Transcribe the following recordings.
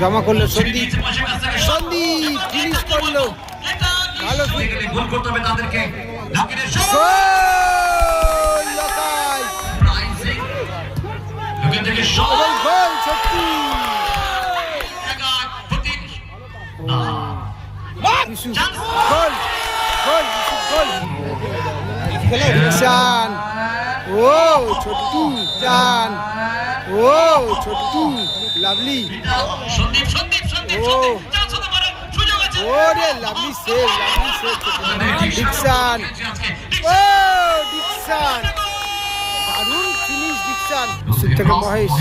জমা করল সন্দীপ। সন্দীপ ফিনিশ করল। ভালো গোল করতে হবে তাদেরকে। ও ছোট্টু চান ও ছোট্টু লাভলি। সন্দীপ সন্দীপ সন্দীপ ওরে lovely save lovely save Dickson আজকে ও ডিকসান দারুণ ফিনিশ ডিকসান থেকে মহেশ।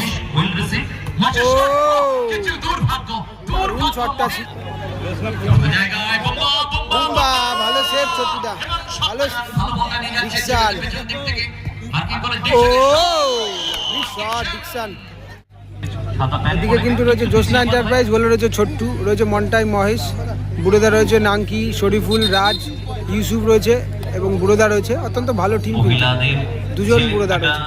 ও। দারুণ শটটা বোম্বা ভালো সেভ ছোট্টুদা। ভালো ডিকসান। ও। এদিকে কিন্তু রয়েছে জ্যোৎস্না এন্টারপ্রাইজ বলে রয়েছে ছোট্টু রয়েছে মন্টাই মহেশ বুড়োদা রয়েছে নাঙ্কি শরীফুল রাজ ইউসুফ রয়েছে এবং বুড়োদা রয়েছে অত্যন্ত ভালো টিম দুজন বুড়োদা রয়েছে।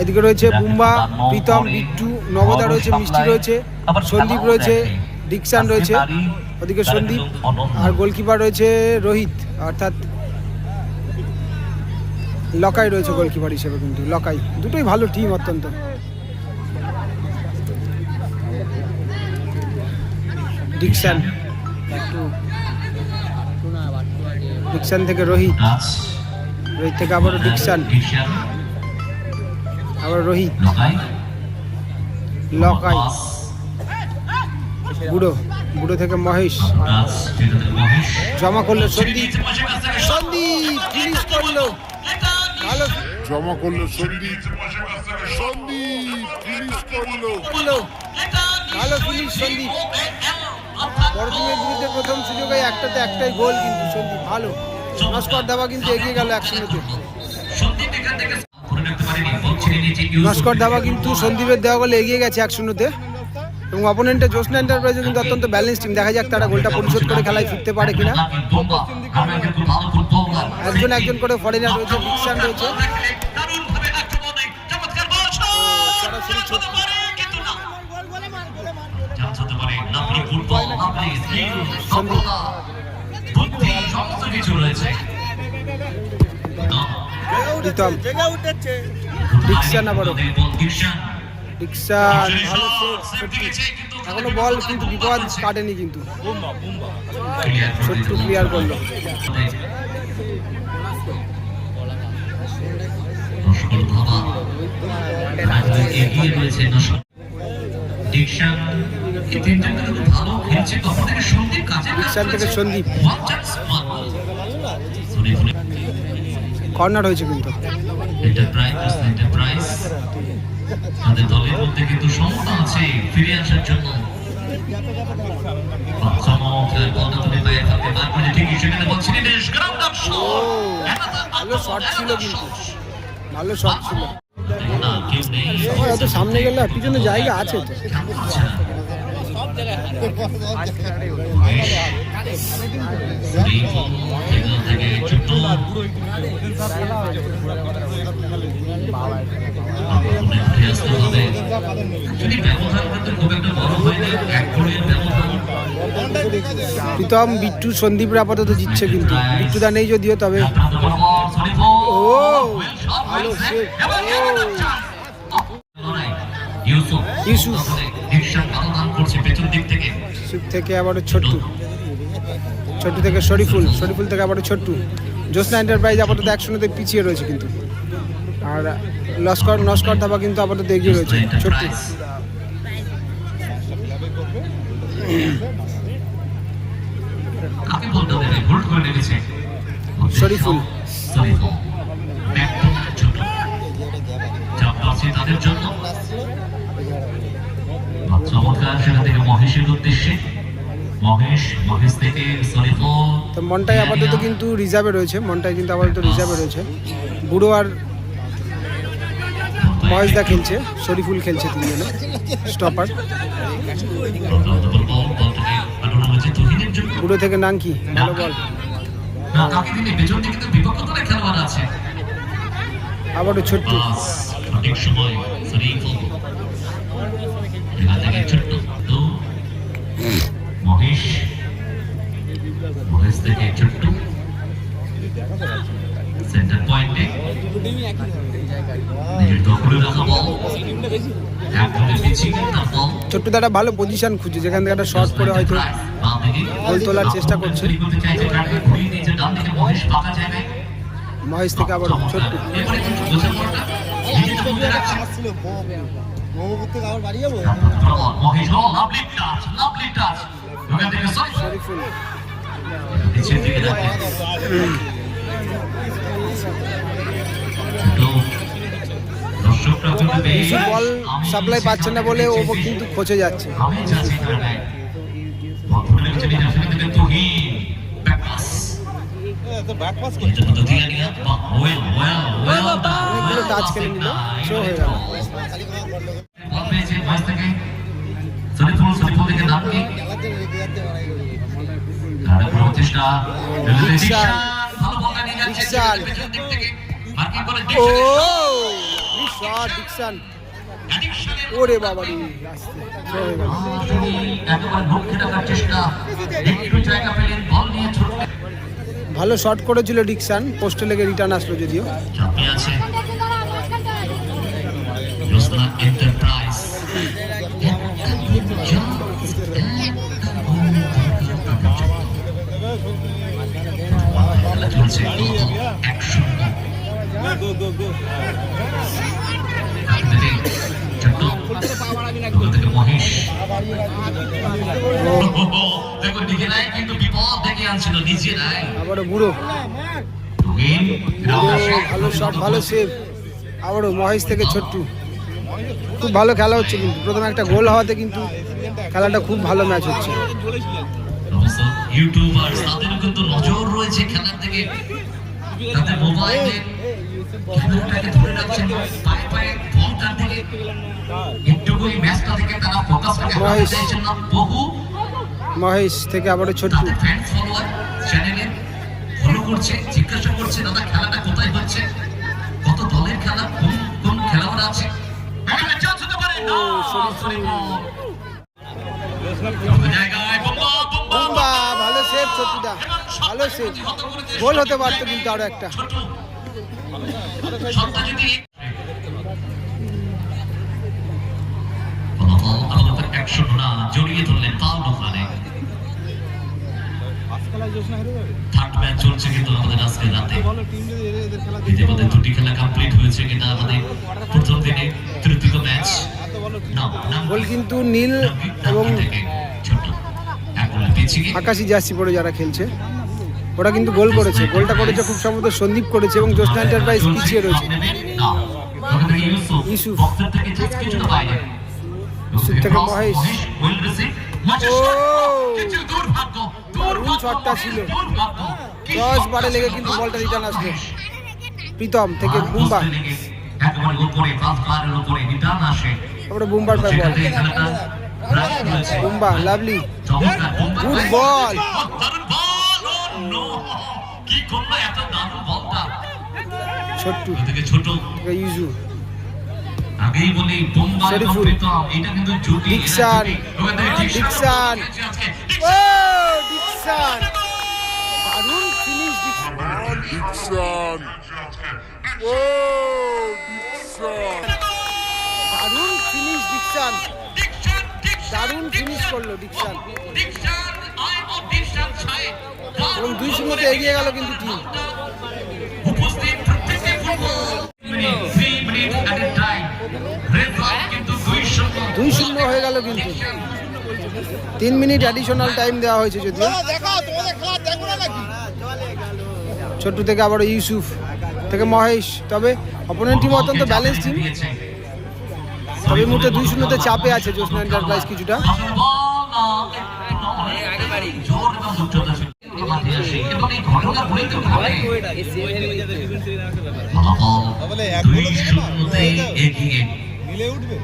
এদিকে রয়েছে বুম্বা প্রীতম বিট্টু নবদা রয়েছে মিষ্টি রয়েছে সন্দীপ রয়েছে ডিকসান রয়েছে ওদিকে সন্দীপ আর গোলকিপার রয়েছে রোহিত অর্থাৎ লকাই রয়েছে গোলকিপার হিসেবে কিন্তু লকাই। দুটোই ভালো টিম অত্যন্ত। ডিকসান ডিকসান থেকে রোহিত। রোহিত থেকে আবারও ডিকসান ডিকশন আবার রোহিত। লকাই। বুড়ো। বুড়ো থেকে মহেশ। জমা করল সন্দীপ। সন্দীপ ফিনিশ করল। জমা করল সন্দীপ। সন্দীপ ফিনিশ করল। ভালো ফিনিশ সন্দীপ। বড় টিমের বিরুদ্ধে প্রথম সুযোগে একটাতে একটাই গোল কিন্তু সন্দীপ। ভালো। নস্কর দাবা কিন্তু এগিয়ে গেল দিয়েছে নস্কর দাবা কিন্তু সন্দীপের দেওয়া গোলে এগিয়ে গেছে একশোতে এবং অপোনেন্টের জোসনা এন্টারপ্রাইজে কিন্তু অত্যন্ত ব্যালেন্স টিম দেখা যাক তারা গোলটা পরিশোধ করে খেলায় ফিরতে পারে কিনা। একজন একজন করে ফরেনার রয়েছে ডিকসান রয়েছে। দারুণ ভাবে আক্রমণে চমৎকার বল সরাসরি শট হতে পারে কিন্তু না চান্স হতে পারে লাভলি ফুটবল লাভলি স্কিল সফলতা বুদ্ধি সমস্ত কিছু রয়েছে প্রীতম। ডিকসান আবারও। ডিকশন। এখনও বল কিন্তু বিপদ কাটেনি কিন্তু। ছোট্টু ক্লিয়ার করল। ধাবা এগিয়ে রয়েছে কিন্তু ভালো খেলছে। তখন সন্দীপ কাজে ডিকসান থেকে Sandeep. One chance sorry sorry corner হয়েছে কিন্তু। এন্টারপ্রাইজ এন্টারপ্রাইজ তাদের দলের মধ্যে কিন্তু সমতা আছে ফিরে আসার জন্য। ঠিকই সেখানে গ্রাউন্ড ভালো শট ছিল কিন্তু। ভালো শট ছিল। সামনে গেলে আর পিছনে জায়গা আছে তো। প্রীতম বিট্টু সন্দীপ আপাতত জিতছে কিন্তু। বিট্টুদা নেই যদিও তবে ও! ভালো ইউসুফ। ইউসুফ। থেকে? আবারও ছোট্টু। ছোট্টু থেকে শরীফুল শরীফুল থেকে আবারও ছোট্টু। জ্যোৎস্না এন্টারপ্রাইজ আপাতত একশোতে পিছিয়ে রয়েছে কিন্তু। আর লস্কর নস্কর ধাবা কিন্তু আপাতত এগিয়ে রয়েছে। ছোট্টু। শরীফুল। তাদের জন্য। চমৎকার সেটা থেকে মহেশের উদ্দেশ্যে। মহেশ মহেশ থেকে শরীফুল তো মনটাই আপাতত কিন্তু রিজার্ভে রয়েছে মনটাই কিন্তু আপাতত রিজার্ভে রয়েছে। বুড়ো আর মহেশদা খেলছে শরীফুল খেলছে তিনজনে স্টপার বুড়ো থেকে নাঙ্কি ভালো বল। আবারও ছোট্টু। পাস সময় শরীফুল মহেশ। মহেশ থেকে ছোট্ট। সেন্টার পয়েন্টে নিজের দাদা ভালো পজিশন খুঁজে যেখান থেকে একটা শর্ট করে হয়তো গোল তোলার চেষ্টা করছে। মহেশ থেকে আবার ছোট্ট। মহেশ লাভলি টাচ লাভলি ওখান সাপ্লাই পাচ্ছে না বলে ও কিন্তু খচে যাচ্ছে আমি যাচ্ছি এখানে বল ধরে রেখেছে নিজের সেখান থেকে নামকি তার প্রচেষ্টা ওরে বাবা ভালো শট করেছিল ডিকশন পোস্টে লেগে রিটার্ন আসলো যদিও। আছে। আবারও বুড়ো। ভালো শট ভালো সেভ আবারও মহেশ থেকে ছোট্টু। খুব ভালো খেলা হচ্ছে কিন্তু। প্রথমে একটা গোল হওয়াতে কিন্তু খেলাটা খুব ভালো ম্যাচ হচ্ছে। ইউটিউবার তাদেরও কিন্তু নজর রয়েছে খেলার দিকে। তাদের মোবাইলে ক্যামেরাটাকে ধরে রাখছেন পায়ে পায়ে বলটার দিকে একটুকু এই ম্যাচটা থেকে তারা ফোকাস করে হারাতে মহেশ। চাইছেন না বহু মহেশ থেকে আবারও ছোট্টু। তাদের ফ্যান ফলোয়ার চ্যানেলে ফলো করছে জিজ্ঞাসা করছে দাদা খেলাটা কোথায় হচ্ছে? কত দলের খেলা? কোন কোন খেলোয়াড় আছে? ভালো সেভ ছোট্টুদা। ভালো সেভ গোল হতে পারতো কিন্তু আরও একটা। জড়িয়ে ধরলেন ওখানে থার্ড ম্যাচ চলছে কিন্তু আমাদের আজকে রাতে ইতিমধ্যে দুটি খেলা কমপ্লিট হয়েছে কিনা আমাদের প্রথম তৃতীয় ম্যাচ গোল কিন্তু নীল এবং আকাশি জার্সি পরে যারা খেলছে। ওরা কিন্তু গোল করেছে গোলটা করেছে খুব সম্ভবত সন্দীপ করেছে এবং জ্যোৎস্না এন্টারপ্রাইজ পিছিয়ে রয়েছে থেকে মহেশ। শটটা ছিল। বারে লেগে কিন্তু বলটা রিটার্ন থেকে বুম্বা বুম্বার বল। বুম্বা, লাভলি দারুণ বল! কি করল? এত? ছোট্টু। ছোট ইউজু। আগেই বলি প্রীতম, এটা কিন্তু আজকে। ও ডিকশন। দারুণ ফিনিশ ডিকশন। ডিকশন। ও ডিকশন। দারুণ ফিনিশ ডিকশন। ডিকসান, ডিকসান, দারুণ ফিনিশ করল ডিকশন। এবং দুই শূন্যতে এগিয়ে গেল কিন্তু টিম। দুই শূন্য। হয়ে গেল কিন্তু। তিন মিনিট অ্যাডিশনাল টাইম দেওয়া হয়েছে যদিও। ছোট্টু থেকে আবার ইউসুফ থেকে মহেশ। তবে অপোনেন্ট টিম অত্যন্ত ব্যালেন্স টিম তবে এই মুহূর্তে দুই শূন্যতে চাপে আছে জ্যোৎস্না এন্টারপ্রাইজ কিছুটা।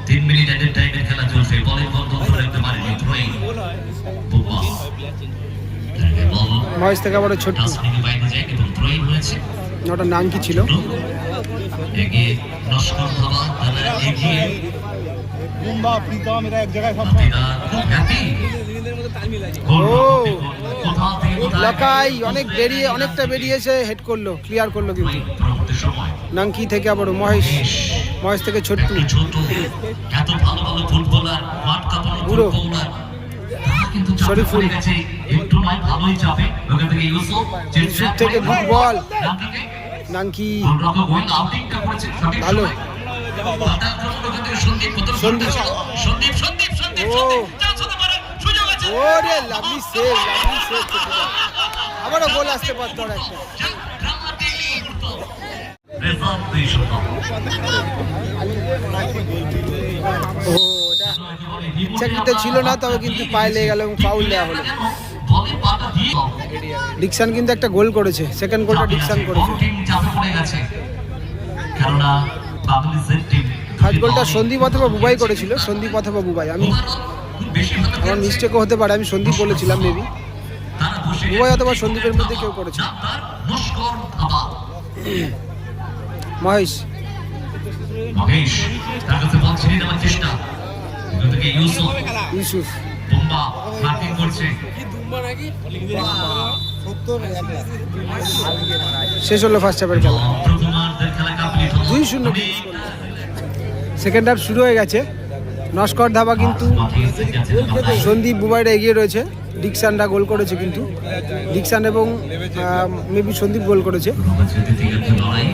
তিন মিনিট এডের টাইমের খেলা চলছে। বলের বল ধরে রাখতে পারেনি থ্রোয়িং বুম্বা মহেশ থেকে আবার ছোট্টু। ডাস্টবিনের বাইরে যায় এবং থ্রোয়িং হয়েছে। ওটা নাম কি ছিল? এগিয়ে নস্কর ধাবা তারা এগিয়ে। বুম্বা প্রীতম এরা এক জায়গায় সব খুব হ্যাপি কোথায় লকাই অনেক বেরিয়ে অনেকটা বেরিয়েছে হেড করল ক্লিয়ার করল কিন্তু নাঙ্কি থেকে আবার মহেশ মহেশ থেকে ছোট্টু বুড়ো। শরীফুল। ইউসুফ থেকে good ball। নাঙ্কি ভালো। সন্দীপ সন্দীপ। সন্দীপ সন্দীপ ওরে লাভলি সেভ লাভলি সেভ আবারও গোল আসতে পারতো আর একটা। ইচ্ছাকৃত ছিল না তবে কিন্তু পায়ে লেগে গেল এবং ফাউল দেওয়া হলো। ডিকশন কিন্তু একটা গোল করেছে। সেকেন্ড গোলটা ডিকশন করেছে। ফার্স্ট গোলটা সন্দীপ অথবা বুবাই করেছিল। সন্দীপ অথবা বুবাই। আমি আমার মিস্টেকও হতে পারে আমি সন্দীপ বলেছিলাম মেবি উভয় অথবা সন্দীপের মধ্যে কেউ করেছে। মহেশ। মহেশ তার কাছে বল ছিনিয়ে নেওয়ার চেষ্টা। থেকে ইউসুফ। ইউসুফ। বুম্বা মার্কিং করছে। শেষ হলো ফার্স্ট হাফের খেলা। দুই শূন্য। সেকেন্ড হাফ শুরু হয়ে গেছে। নস্কর ধাবা কিন্তু সন্দীপ বুবাইরা এগিয়ে রয়েছে। ডিকসানরা গোল করেছে কিন্তু। ডিকসান এবং মেবি সন্দীপ গোল করেছে।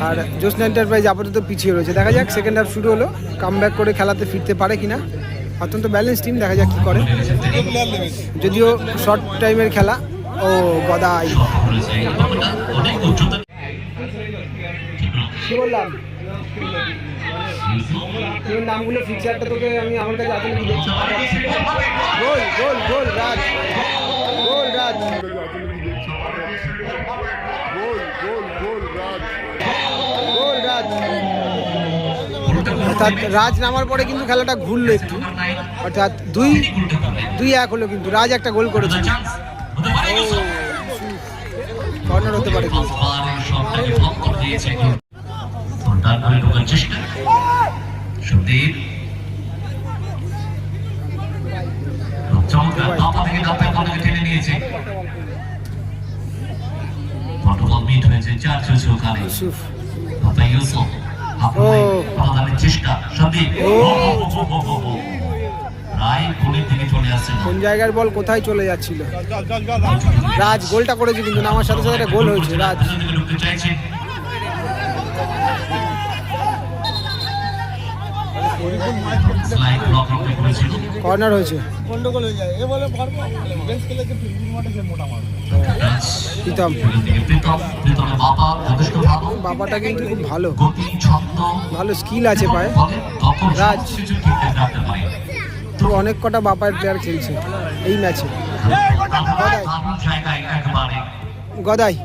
আর জোসনা এন্টারপ্রাইজ আপাতত পিছিয়ে রয়েছে। দেখা যাক সেকেন্ড হাফ শুরু হলো। কাম করে খেলাতে ফিরতে পারে কিনা। অত্যন্ত ব্যালেন্স টিম দেখা যাক কি করে। যদিও শর্ট টাইমের খেলা, ও গদাই। কি বললাম? তোর নামগুলো ফিক্সারটা তোকে আমি আমার কাছে আসলে কি দেখছি গোল গোল গোল, রাজ। গোল রাজ। গোল রাজ। গোল, রাজ। নামার পরে কিন্তু খেলাটা ঘুরলো একটু। অর্থাৎ দুই দুই এক হলো কিন্তু। রাজ একটা গোল করেছে। কর্নার হতে পারে করে ঢোকার চেষ্টা। চমৎকার। থেকে বলকে নিয়েছে। প্রটোকল মিট হয়েছে। চার চলছে ওখানে। ইউসুফ। ইউসুফ। ও। চেষ্টা। সন্দীপ ও। গোলের দিকে চলে আসছেন কোন জায়গার বল কোথায় চলে যাচ্ছিল? রাজ গোলটা করেছে কিন্তু আমার সাথে সাথে গোল হয়েছে রাজ। চাইছে। কর্নার হয়েছে। গন্ডগোল হয়ে যায়। এ বলে পারব। বেঞ্চ খেলেছে ফিল্ডিং মাঠে সে মোটা মারবে। প্রীতম। এখান থেকে প্রীতম প্রীতমের বাবা যথেষ্ট ভালো। বাবাটা কিন্তু খুব ভালো। ভালো স্কিল আছে পায়ে। রাজ। অনেক কটা বাপায়ের প্লেয়ার খেলছে এই ম্যাচে গদাই।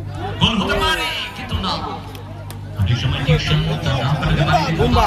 বুম্বা।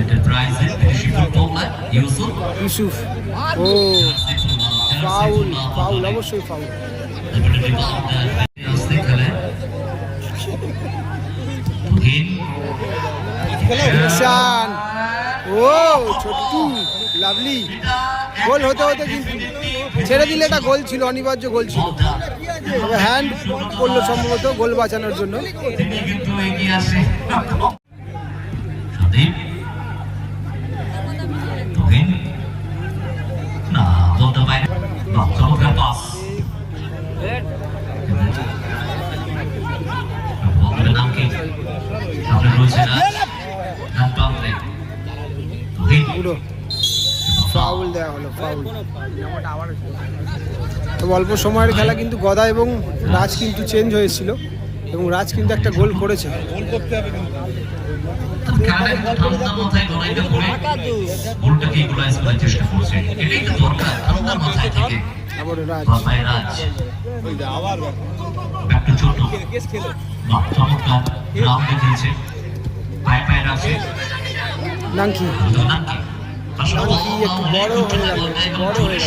এন্টারপ্রাইজের বিদেশি ফুটবলার ইউসুফ। ইউসুফ। ও ফাউল ফাউল অবশ্যই ফাউল। ও ছোট্টু লাভলি। গোল হতে হতে কিন্তু ছেড়ে দিলে এটা গোল ছিল অনিবার্য গোল ছিল। তবে হ্যান্ড করল সম্ভবত গোল বাঁচানোর জন্য। পাস দেওয়া তবে অল্প সময়ের খেলা কিন্তু গদা এবং রাজ কিন্তু চেঞ্জ হয়েছিল এবং রাজ কিন্তু একটা গোল করেছে। গোল করতে হবে কিন্তু কিন্তু ঠান্ডা মাথায় লড়াইটা করে গোলটাকে ইকুয়ালাইজ করার চেষ্টা করছে। এটাই তো দরকার ঠান্ডা মাথায় থেকে। আবার রাজ ছোট বাহ চমৎকার রাউন্ড পায়ে পায়ে রাখছে। নাঙ্কি নাকি আসলে বড় হয়ে গেল বড় হয়ে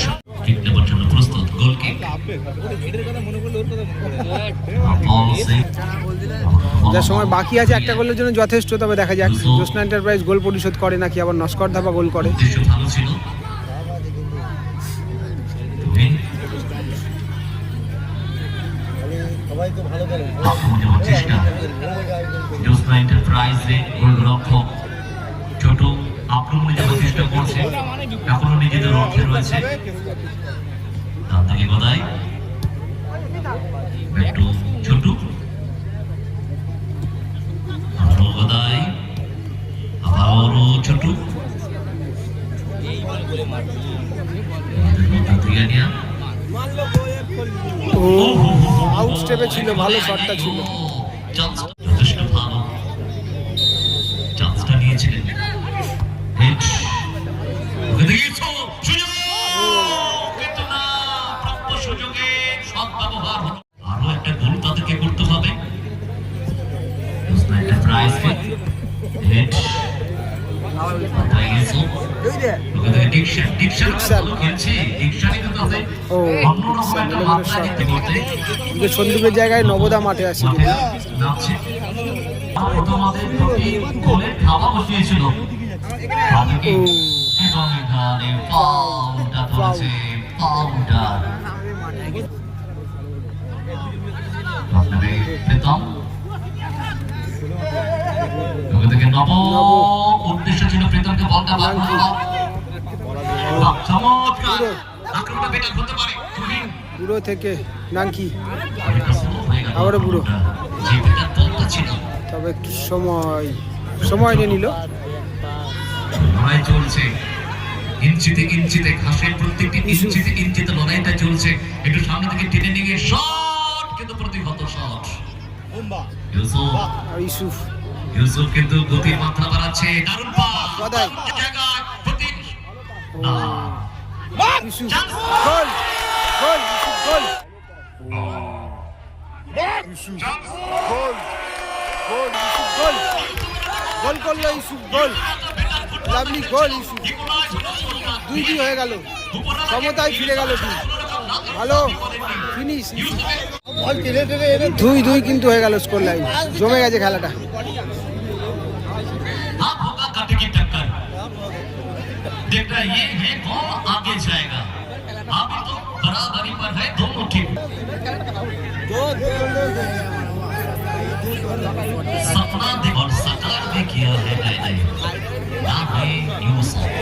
যার সময় বাকি আছে একটা গোলের জন্য যথেষ্ট, তবে দেখা যাক। জ্যোৎস্না এন্টারপ্রাইজ গোল পরিশোধ করে নাকি আবার নস্কর ধাবা গোল করে। ছোট আক্রমণে যাওয়ার চেষ্টা করছে। এখনও নিজেদের অর্থে রয়েছে। ও আউট স্টেপে ছিল ভালো শটটা ছিল। আরও একটা গোল তাদেরকে করতে হবে। খেলছে। ও, সন্দীপের জায়গায় নবদা মাঠে আসে প্রীতম নব উদ্দেশ্য ছিল প্রীতমকে বলটা বার করে চমৎকার। পুরো। থেকে নাঙ্কি আবারও বুড়ো। তবে একটু সময় সময় নিয়ে নিল। লড়াই চলছে। ইঞ্চিতে ইঞ্চিতে ঘাসের প্রত্যেকটি ইঞ্চিতে ইঞ্চিতে লড়াইটা চলছে। একটু সামনে থেকে টেনে নিয়ে গিয়ে শট কিন্তু প্রতিহত শট ইউসুফ। ইউসুফ। ইউসুফ কিন্তু গতির মাত্রা বাড়াচ্ছে। দারুণ পাস জায়গায় প্রতি ও, না ইউসুফ গোল গোল ইউসুফ গোল গোল গোল গোল গোল করল Yusuf goal lovely goal Yusuf দুই দুই হয়ে গেল সমতায় ফিরে গেল টিম ভালো ফিনিশ দুই দুই কিন্তু হয়ে গেল স্কোর লাইন জমে গেছে খেলাটা देख रहा है, ये है कौन आगे जाएगा अभी तो बराबरी पर है दोनों टीम सपना दे और साकार भी किया है मैंने नाम है यूसुफ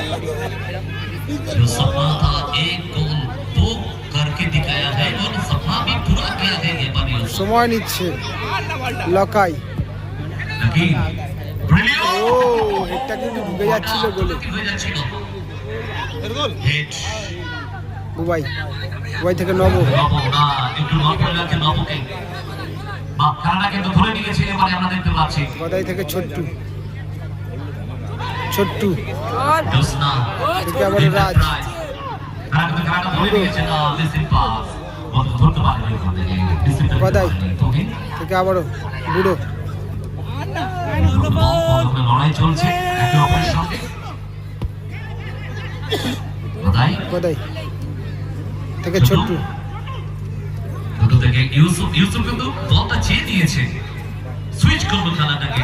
जो सपना था एक गोल वो करके दिखाया है और सपना भी पूरा किया है ये बन यूसुफ সময় নিচ্ছে লকাই लेकिन ও ब्रिलियंट হেডটা কিন্তু ঢুকে যাচ্ছিল গোলে হয়ে বুবাই বুবাই থেকে নব নব একটু নজর রাখছে নবকে বা কিন্তু ধরে নিয়েছে এবারে আমরা দেখতে পাচ্ছি গদাই থেকে ছোট্টু ছোট্টু থেকে আবার রাজ গদাই। থেকে আবারও বুড়ো লড়াই চলছে একে অপরের সঙ্গে গদাই থেকে ছোট্টু। দুটো থেকে ইউসুফ ইউসুফ কিন্তু বলটা চেয়ে নিয়েছে। সুইচ করল খেলাটাকে।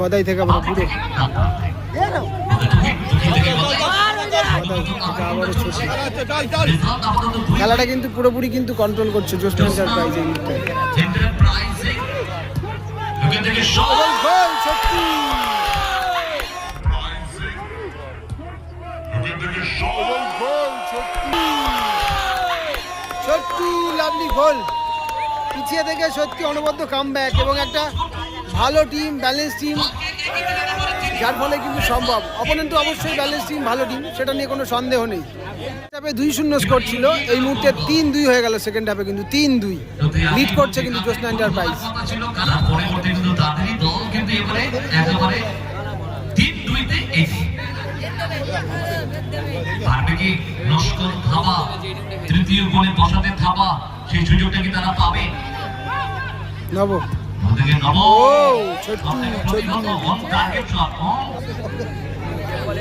গদাই থেকে আবার আবারও খেলাটা কিন্তু পুরোপুরি কিন্তু কন্ট্রোল করছে জোস্ট এন্টারপ্রাইজ এই মুহূর্তে goal goal Chhotu Chhotu Chhotu lovely goal. পিছিয়ে থেকে সত্যি অনবদ্য কাম এবং একটা ভালো টিম ব্যালেন্স টিম যার ফলে কিন্তু সম্ভব। অপোনেন্ট অবশ্যই ব্যালেন্স টিম ভালো টিম সেটা নিয়ে কোনো সন্দেহ নেই। হাফে দুই শূন্য স্কোর ছিল। এই মুহূর্তে তিন দুই হয়ে গেল সেকেন্ড হাফে কিন্তু তিন দুই। লিড করছে কিন্তু জোসনা এন্টারপ্রাইজ তিন পারবে কি? নস্কর থাবা তৃতীয় গোলে বসাতে থাবা সেই সুযোগটা কি তারা পাবে? নব। ওদিকে নব।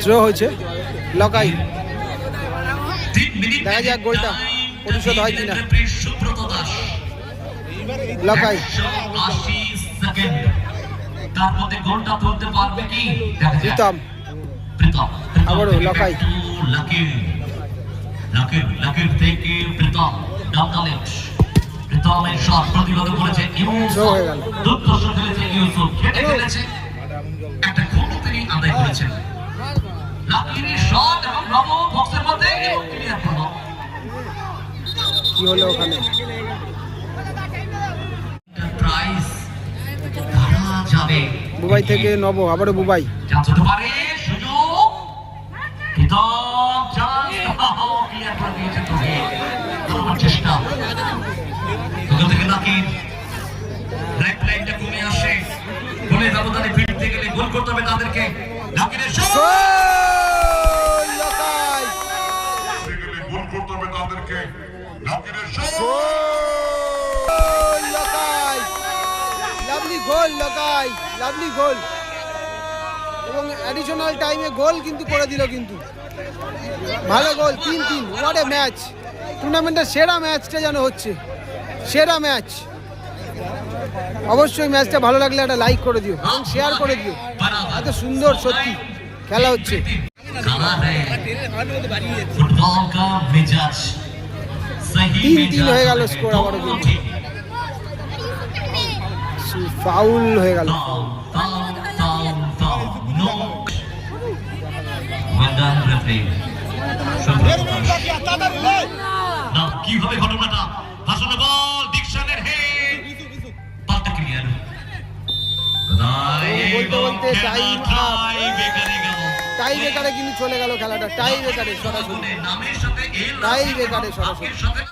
ড্র হয়েছে। লকাই দেখা যাক গোলটা পরিশোধ হয় কিনা। লকাই তার মধ্যে গোলটা তুলতে পারবে কি? প্রীতম। আবারও লকাই। লাকির থেকে প্রীতম ডাউন দ্য প্রীতমের শট প্রতিরোধ করেছে ইউসুফ। Throw গেল। দুর্দর্শ খেলেছে ইউসুফ। খেটে খেলেছে একটা খুন তিনি আদায় করেছেন লাকিরের শট এবং নব বক্সের মধ্যে ক্লিয়ার করল। কি হলো ওখানে? প্রাইস যাবে? বুবাই থেকে নব আবারও বুবাই। চান্স পারে চেষ্টা থেকে নাকি ব্ল্যাক লাইনটা কমে আসে গোলের ব্যবধানে ফিরতে গেলে গোল করতে হবে তাদেরকে নাকিরের গোল গেলে গোল করতে হবে তাদেরকে গোল লকাই লাভলি গোল লকাই লাভলি গোল এবং অ্যাডিশনাল টাইমে গোল কিন্তু করে দিল কিন্তু। ভালো গোল তিন তিন ওয়াট এ ম্যাচ টুর্নামেন্টের সেরা ম্যাচটা যেন হচ্ছে সেরা ম্যাচ অবশ্যই ম্যাচটা ভালো লাগলে একটা লাইক করে দিও এবং শেয়ার করে দিও। এত সুন্দর সত্যি খেলা হচ্ছে। তিন তিন হয়ে গেল স্কোর আবারও ফাউল হয়ে গেল। Well done, না কীভাবে ঘটনাটা ভাষণে বল ডিকশনের হে বলটা ক্লিয়ার বলতে বলতে time টাই বেকারে গেল টাই বেকারে কিন্তু চলে গেল খেলাটা টাই বেকারে সরাসরি নামের সাথে টাই বেকারে সরাসরি।